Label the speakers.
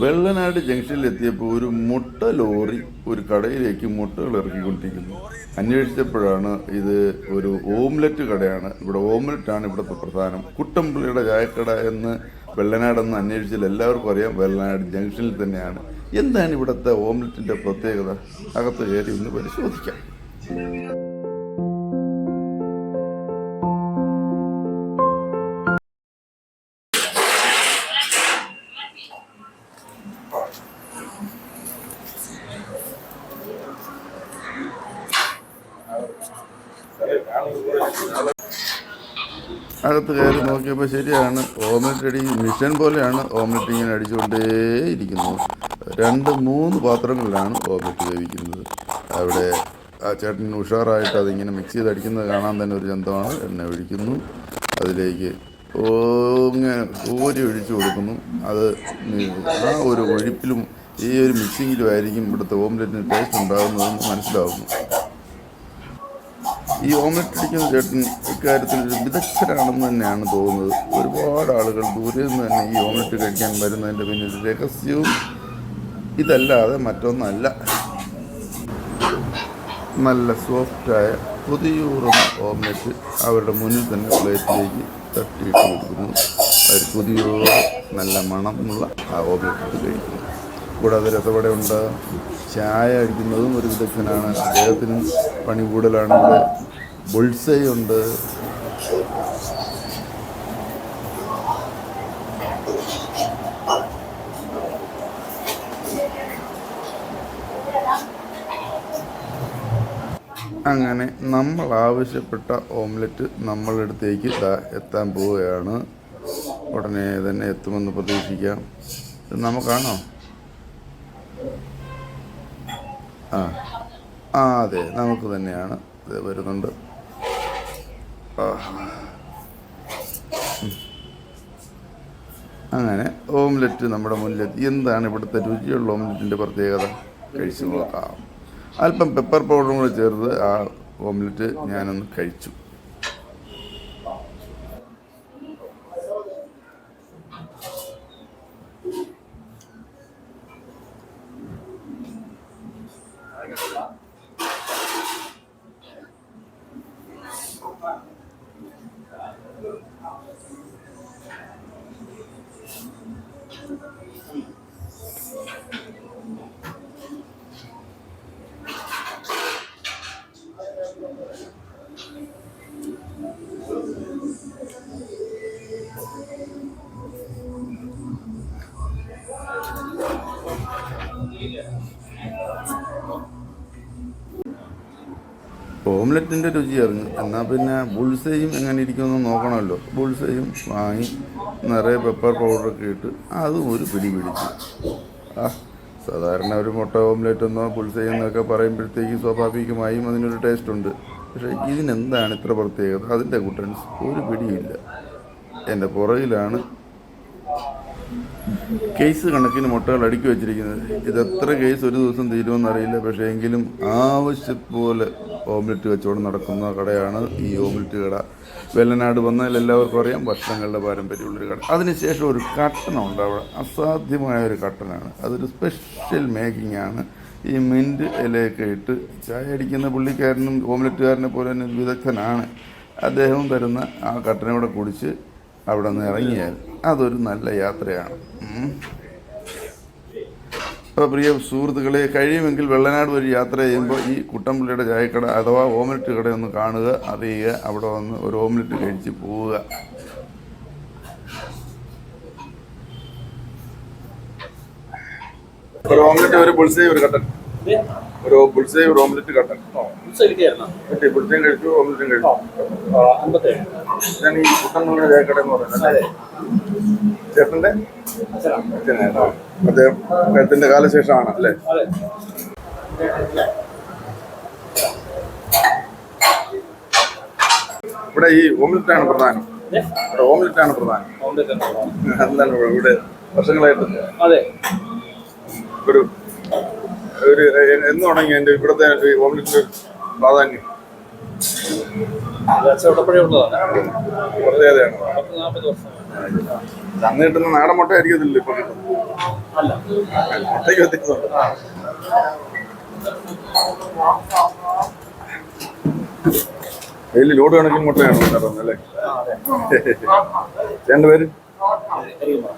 Speaker 1: വെള്ളനാട് ജംഗ്ഷനിൽ എത്തിയപ്പോൾ ഒരു മുട്ട ലോറി ഒരു കടയിലേക്ക് മുട്ടകൾ ഇറക്കിക്കൊണ്ടിരിക്കുന്നു. അന്വേഷിച്ചപ്പോഴാണ് ഇത് ഒരു ഓംലെറ്റ് കടയാണ്. ഇവിടെ ഓംലെറ്റാണ് ഇവിടുത്തെ പ്രധാനം. കുട്ടമ്പിള്ളിയുടെ ചായക്കട എന്ന് വെള്ളനാടെന്ന് അന്വേഷിച്ചാൽ എല്ലാവർക്കും അറിയാം വെള്ളനാട് ജംഗ്ഷനിൽ തന്നെയാണ്. എന്താണ് ഇവിടുത്തെ ഓംലെറ്റിന്റെ പ്രത്യേകത? അകത്ത് കയറി ഒന്ന് പരിശോധിക്കാം. അകത്ത് കയറി നോക്കിയപ്പോൾ ശരിയാണ് ഓംലെറ്റ് അടി മിഷൻ പോലെയാണ് ഓംലെറ്റ് ഇങ്ങനെ അടിച്ചുകൊണ്ടേയിരിക്കുന്നത് രണ്ട് മൂന്ന് പാത്രങ്ങളിലാണ് ഓംലെറ്റ് വേവിക്കുന്നത് അവിടെ ആ ചേട്ടൻ ഉഷാറായിട്ട് അതിങ്ങനെ മിക്സ് ചെയ്ത് അടിക്കുന്നത് കാണാൻ തന്നെ ഒരു ചന്തമാണ്. എണ്ണ ഒഴിക്കുന്നു. അതിലേക്ക് ഇങ്ങനെ കോരി ഒഴിച്ചു കൊടുക്കുന്നു. അത് ആ ഒരു ഒഴിപ്പിലും ഈ ഒരു മിക്സിങ്ങിലും ആയിരിക്കും ഇവിടുത്തെ ഓംലെറ്റിന് ടേസ്റ്റ് ഉണ്ടാകുന്നതെന്ന് മനസ്സിലാവുന്നു. ഈ ഓംലെറ്റ് അടിക്കുന്ന ചേട്ടൻ ഇക്കാര്യത്തിൽ ഒരു വിദഗ്ധരാണെന്ന് തന്നെയാണ് തോന്നുന്നത്. ഒരുപാട് ആളുകൾ ദൂരെ നിന്ന് തന്നെ ഈ ഓംലെറ്റ് കഴിക്കാൻ വരുന്നതിന്റെ പിന്നിൽ രഹസ്യവും ഇതല്ലാതെ മറ്റൊന്നല്ല. നല്ല സോഫ്റ്റായ പുതിയൂറുന്ന ഓംലെറ്റ് അവരുടെ മുന്നിൽ തന്നെ പ്ലേറ്റിലേക്ക് തട്ടിയിട്ട് കൊടുക്കുന്നു. അവർ പുതിയൂറ് നല്ല മണമുള്ള ആ ഇട്ട് കഴിക്കുന്നു. കൂടാതെ രസവട ഉണ്ട് ചായ അടിക്കുന്നതും ഒരു വിദഗ്ധനാണ്. അദ്ദേഹത്തിനും പണി കൂടുതലാണ് ഇവിടെ ബുൾസൈ ഉണ്ട്. അങ്ങനെ നമ്മൾ ആവശ്യപ്പെട്ട ഓംലെറ്റ് നമ്മളടുത്തേക്ക് എത്താൻ പോവുകയാണ്. ഉടനെ തന്നെ എത്തുമെന്ന് പ്രതീക്ഷിക്കാം. നമുക്കാണോ? ആ. ആ അതെ നമുക്ക് തന്നെയാണ്. ഇത് വരുന്നുണ്ട്. അങ്ങനെ ഓംലെറ്റ് നമ്മുടെ മുന്നിലെത്തി എന്താണ് ഇവിടുത്തെ രുചിയുള്ള ഓംലെറ്റിന്റെ പ്രത്യേകത? കഴിച്ചു നോക്കാം. അല്പം പെപ്പർ പൗഡറും കൂടെ ചേർത്ത് ആ ഓംലെറ്റ് ഞാനൊന്ന് കഴിച്ചു. Thank you. ഓംലെറ്റിന്റെ രുചി അറിഞ്ഞു. എന്നാൽ പിന്നെ ബുൾസയും എങ്ങനെ ഇരിക്കുമെന്ന് നോക്കണമല്ലോ. ബുൾസയും വാങ്ങി നിറയെ പെപ്പർ പൗഡറൊക്കെ ഇട്ട് അതും ഒരു പിടി പിടിച്ചു. ആ സാധാരണ ഒരു മുട്ട ഓംലെറ്റ് എന്നോ ബുൾസൈ എന്നൊക്കെ പറയുമ്പോഴത്തേക്കും സ്വാഭാവികമായും അതിനൊരു ടേസ്റ്റ് ഉണ്ട്. പക്ഷേ ഇതിനെന്താണ് ഇത്ര പ്രത്യേകത? അതിന്റെ കുട്ടൻസ് ഒരു പിടിയില്ല എന്റെ പുറകിലാണ് കേസ് കണക്കിന് മുട്ടകൾ അടുക്കി വെച്ചിരിക്കുന്നത്. ഇത് എത്ര കേസ് ഒരു ദിവസം തീരുമെന്ന് അറിയില്ല. പക്ഷേ എങ്കിലും ആവശ്യപോലെ ഓംലെറ്റ് കച്ചവടം നടക്കുന്ന കടയാണ് ഈ ഓംലെറ്റ് കട. വെല്ലനാട് വന്നാൽ എല്ലാവർക്കും അറിയാം വർഷങ്ങളുടെ പാരമ്പര്യമുള്ളൊരു കട. അതിനുശേഷം ഒരു കട്ടനുണ്ട് അവിടെ. അസാധ്യമായ ഒരു കട്ടനാണ്. അതൊരു സ്പെഷ്യൽ മേക്കിംഗ് ആണ്. ഈ മിന്റ് ഇലയൊക്കെ ഇട്ട് ചായ അടിക്കുന്ന പുള്ളിക്കാരനും ഓംലെറ്റുകാരനെ പോലെ തന്നെ വിദഗ്ധനാണ്. അദ്ദേഹം തരുന്ന ആ കട്ടനോടെ കുടിച്ച് അവിടെ നിന്ന് ഇറങ്ങിയാൽ അതൊരു നല്ല യാത്രയാണ്. അപ്പോൾ പ്രിയ സുഹൃത്തുക്കളെ കഴിയുമെങ്കിൽ വെള്ളനാട് വഴി യാത്ര ചെയ്യുമ്പോൾ ഈ കുട്ടമ്പള്ളിയുടെ ചായക്കട അഥവാ ഓംലെറ്റ് കട ഒന്ന് കാണുക അറിയുക അവിടെ വന്ന് ഒരു ഓംലെറ്റ് കഴിച്ച് പോവുക.
Speaker 2: ഒരു ഓംലെറ്റ് ഒരു ബുൾസൈ ഒരു കട്ടൻ. ഒരു ബുൾസൈ ഒരു ഓംലെറ്റ് കട്ടൻ. കിട്ടി ബുൾസൈയും കഴിച്ചു ഓംലെറ്റും കഴിച്ചു. ഞാൻ ഈ കുട്ടനുള്ള ജയക്കട എന്ന് പറയുന്നത് ചേട്ടന്റെ? അദ്ദേഹം അദ്ദേഹത്തിന്റെ കാലശേഷമാണ് അല്ലേ? ഇവിടെ ഈ ഓംലെറ്റ് ആണ് പ്രധാനം ഇവിടെ ഓംലെറ്റ് ആണ് പ്രധാനം. എന്താണ് ഇവിടെ- വർഷങ്ങളായിട്ട്.
Speaker 3: അതെ.
Speaker 2: ഒരു ഒരു എന്ന് തുടങ്ങി എന്റെ ഇവിടുത്തെ ഈ പ്രാധാന്യം. പ്രത്യേകതയാണ് അന്ന് കിട്ടുന്ന നാടൻ മുട്ട ആയിരിക്കത്തില്ല ഇപ്പൊ കിട്ടുന്നത് മുട്ടയ്ക്ക് വ്യത്യാസമുണ്ട് ലോഡ് കണക്കിന് മുട്ടയാണ് അല്ലേ? രണ്ട് പേര്
Speaker 3: കരിയുമ്പോൾ